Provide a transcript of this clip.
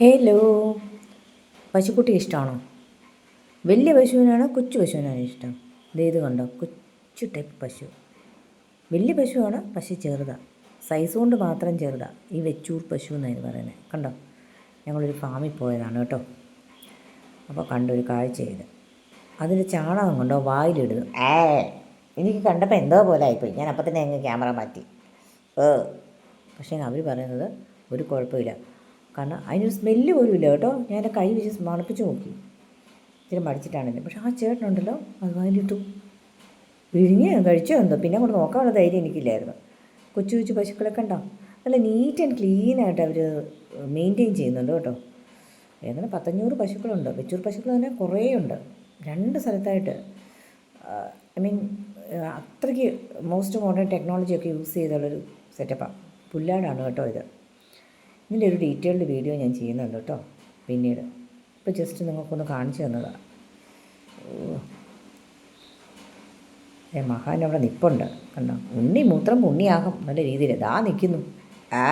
Hello. പശുക്കുട്ടി ഇഷ്ടമാണോ? വലിയ പശുവിനാണോ കൊച്ചു പശുവിനാണോ ഇഷ്ടം? ഇത് കണ്ടോ കൊച്ചു ടൈപ്പ് പശു. വലിയ പശുവാണ് പശു ചെറുതാണ് സൈസ് കൊണ്ട് മാത്രം ചെറുതാണ് ഈ വെച്ചൂർ പശു എന്നാണ് പറയുന്നത് കണ്ടോ? ഞങ്ങളൊരു ഫാമിൽ പോയതാണ് കേട്ടോ. അപ്പോൾ കണ്ടൊരു കാഴ്ച ചെയ്ത് അതിന്റെ ചാണകം കൊണ്ടോ വായിലിടുന്നു. ഏ എനിക്ക് കണ്ടപ്പോൾ എന്തോ പോലെ ആയിപ്പോയി. ഞാൻ അപ്പം തന്നെ അങ്ങ് ക്യാമറ മാറ്റി. ഏ പക്ഷേ അവർ പറയുന്നത് ഒരു കുഴപ്പമില്ല. കാരണം അതിനൊരു സ്മെല്ല് പോലും ഇല്ല കേട്ടോ. ഞാൻ എന്റെ കൈ വെച്ച് മണപ്പിച്ച് നോക്കി. ഇച്ചിരി മടിച്ചിട്ടാണെങ്കിൽ പക്ഷേ ആ ചേട്ടനുണ്ടല്ലോ അത് വാങ്ങിയിട്ടു വിഴിഞ്ഞ് കഴിച്ചോ എന്തോ. പിന്നെ അങ്ങോട്ട് നോക്കാനുള്ള ധൈര്യം എനിക്കില്ലായിരുന്നു. കൊച്ചു കൊച്ചു പശുക്കളൊക്കെ ഉണ്ടാവും നല്ല നീറ്റ് ആൻഡ് ക്ലീൻ ആയിട്ട് അവർ മെയിന്റെയിൻ ചെയ്യുന്നുണ്ട് കേട്ടോ. ഏതാണ്ട് പത്തഞ്ഞൂറ് പശുക്കളുണ്ട്. വെച്ചൂർ പശുക്കൾ തന്നെ കുറേ ഉണ്ട്. രണ്ട് സ്ഥലത്തായിട്ട് ഐ മീൻ അത്രയ്ക്ക് മോസ്റ്റ് മോഡേൺ ടെക്നോളജിയൊക്കെ യൂസ് ചെയ്തുള്ളൊരു സെറ്റപ്പാണ് പുല്ലാടാണ് കേട്ടോ ഇത്. ഇതിന്റെ ഒരു ഡീറ്റെയിൽഡ് വീഡിയോ ഞാൻ ചെയ്യുന്നുണ്ട് കേട്ടോ പിന്നീട്. ഇപ്പോൾ ജസ്റ്റ് നിങ്ങൾക്കൊന്ന് കാണിച്ചു തന്നതാണ് ഏ മഹാൻ അവിടെ നിപ്പുണ്ട്. കണ്ടോ? ഉണ്ണി മൂത്രം പുണ്ണിയാകും നല്ല രീതിയിൽ. ദാ നിൽക്കുന്നു ആ.